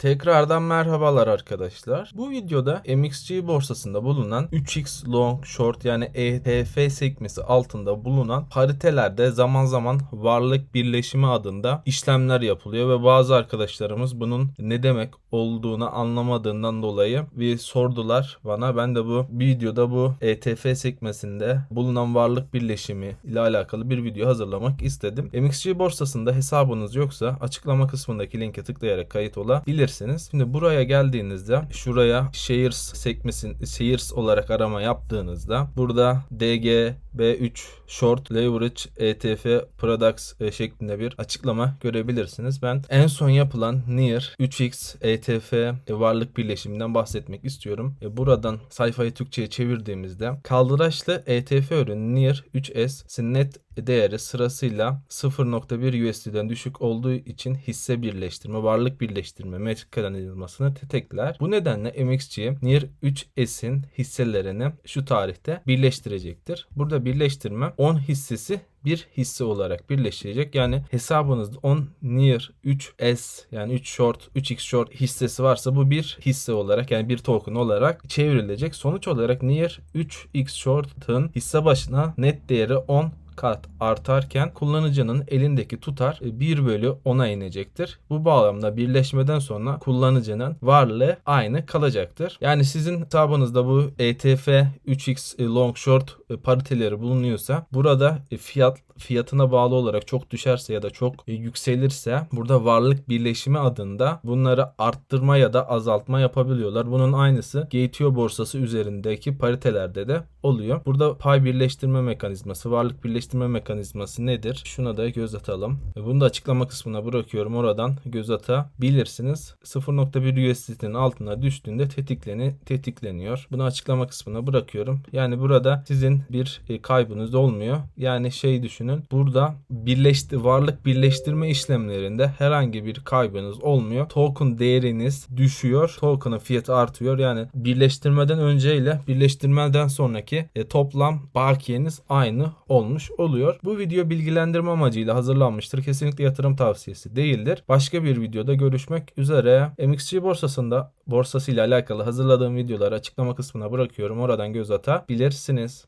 Tekrardan merhabalar arkadaşlar. Bu videoda MXC borsasında bulunan 3x long short yani ETF sekmesi altında bulunan paritelerde zaman zaman varlık birleşimi adında işlemler yapılıyor ve bazı arkadaşlarımız bunun ne demek olduğunu anlamadığından dolayı bir sordular bana. Ben de bu videoda bu ETF sekmesinde bulunan varlık birleşimi ile alakalı bir video hazırlamak istedim. MXC borsasında hesabınız yoksa açıklama kısmındaki linke tıklayarak kayıt olabilirsiniz. Şimdi buraya geldiğinizde şuraya shares sekmesin shares olarak arama yaptığınızda burada DG B3 Short Leverage ETF Products e, şeklinde bir açıklama görebilirsiniz. Ben en son yapılan NIR 3X ETF varlık birleşiminden bahsetmek istiyorum. E, Buradan sayfayı Türkçe'ye çevirdiğimizde kaldıraçlı ETF ürünü NIR 3S net değeri sırasıyla 0.1 USD'den düşük olduğu için hisse birleştirme, varlık birleştirme mekanizmasını tetikler. Bu nedenle MXC NIR 3S'in hisselerini şu tarihte birleştirecektir. Burada birleştirme 10 hissesi bir hisse olarak birleşecek. Yani hesabınızda 10 near 3S yani 3 short 3x short hissesi varsa bu bir hisse olarak yani bir token olarak çevrilecek. Sonuç olarak near 3x short'ın hisse başına net değeri 10 kat artarken kullanıcının elindeki tutar 1 bölü 10'a inecektir. Bu bağlamda birleşmeden sonra kullanıcının varlığı aynı kalacaktır. Yani sizin hesabınızda bu E ETF 3x long short pariteleri bulunuyorsa burada fiyat fiyatına bağlı olarak çok düşerse ya da çok yükselirse burada varlık birleşimi adında bunları arttırma ya da azaltma yapabiliyorlar. Bunun aynısı GTO borsası üzerindeki paritelerde de oluyor. Burada pay birleştirme mekanizması, varlık birleştirme mekanizması nedir? Şuna da göz atalım. Bunu da açıklama kısmına bırakıyorum. Oradan göz atabilirsiniz. 0.1 USDT'nin altına düştüğünde tetikleni, tetikleniyor. Bunu açıklama kısmına bırakıyorum. Yani burada sizin bir e, kaybınız olmuyor. Yani şey düşünün. Burada birleşti varlık birleştirme işlemlerinde herhangi bir kaybınız olmuyor. Token değeriniz düşüyor. Token'ın fiyatı artıyor. Yani birleştirmeden önce ile birleştirmeden sonraki e, toplam bakiyeniz aynı olmuş oluyor. Bu video bilgilendirme amacıyla hazırlanmıştır. Kesinlikle yatırım tavsiyesi değildir. Başka bir videoda görüşmek üzere. MXC borsasında borsasıyla alakalı hazırladığım videoları açıklama kısmına bırakıyorum. Oradan göz atabilirsiniz.